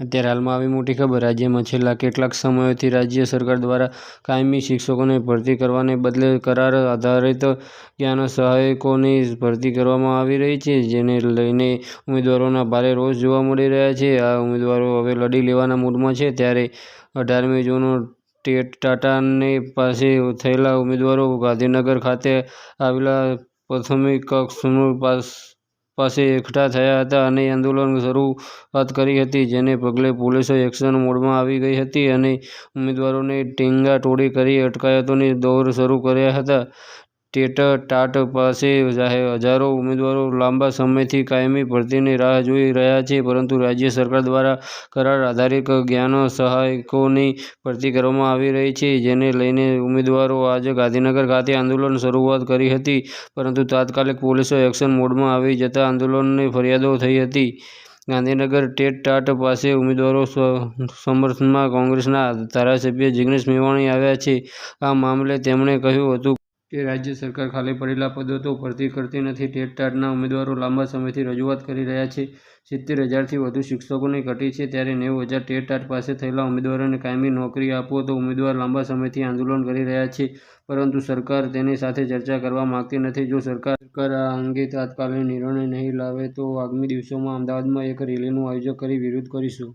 અત્યારે હાલમાં આવી મોટી ખબર રાજ્યમાં છેલ્લા કેટલાક સમયોથી રાજ્ય સરકાર દ્વારા કાયમી શિક્ષકોને ભરતી કરવાને બદલે કરાર આધારિત જ્ઞાન સહાયકોની ભરતી કરવામાં આવી રહી છે, જેને લઈને ઉમેદવારોના ભારે રોષ જોવા મળી રહ્યા છે. આ ઉમેદવારો હવે લડી લેવાના મૂડમાં છે. ત્યારે અઢારમી જૂનો ટેટ ટાટાની પાસે થયેલા ઉમેદવારો ગાંધીનગર ખાતે આવેલા પ્રાથમિક કક્ષનું પાસ પાસે એકઠા થયા હતા અને આંદોલન શરૂઆત કરી હતી, જેને પગલે પોલીસો એક્શન મોડમાં આવી ગઈ હતી અને ઉમેદવારોને ટીંગાટોળી કરી અટકાયતોની દોર શરૂ કર્યા હતા. ટેટ ટાટ પાસે હજારો ઉમેદવારો લાંબા સમયથી કાયમી ભરતીની રાહ જોઈ રહ્યા છે, પરંતુ રાજ્ય સરકાર દ્વારા કરાર આધારિત જ્ઞાન સહાયકોની ભરતી કરવામાં આવી રહી છે, જેને લઈને ઉમેદવારો આજે ગાંધીનગર ખાતે આંદોલન શરૂઆત કરી હતી, પરંતુ તાત્કાલિક પોલીસ એક્શન મોડમાં આવી જતાં આંદોલનની ફરિયાદો થઈ હતી. ગાંધીનગર ટેટ ટાટ પાસે ઉમેદવારો સમર્થનમાં કોંગ્રેસના ધારાસભ્ય જિગ્નેશ મેવાણી આવ્યા છે. આ મામલે તેમણે કહ્યું હતું કે રાજ્ય સરકાર ખાલી પડેલા પદો તો ભરતી કરતી નથી. ટેટ ટાટના ઉમેદવારો લાંબા સમયથી રજૂઆત કરી રહ્યા છે. સિત્તેર હજારથી વધુ શિક્ષકોની ઘટી છે. ત્યારે નેવું હજાર ટેટ ટાટ પાસ થયેલા ઉમેદવારોને કાયમી નોકરી આપો તો ઉમેદવાર લાંબા સમયથી આંદોલન કરી રહ્યા છે. પરંતુ સરકાર તેની સાથે ચર્ચા કરવા માગતી નથી. જો સરકાર આ અંગે તાત્કાલિક નિર્ણય નહીં લાવે તો આગામી દિવસોમાં અમદાવાદમાં એક રેલીનું આયોજન કરી વિરોધ કરીશું.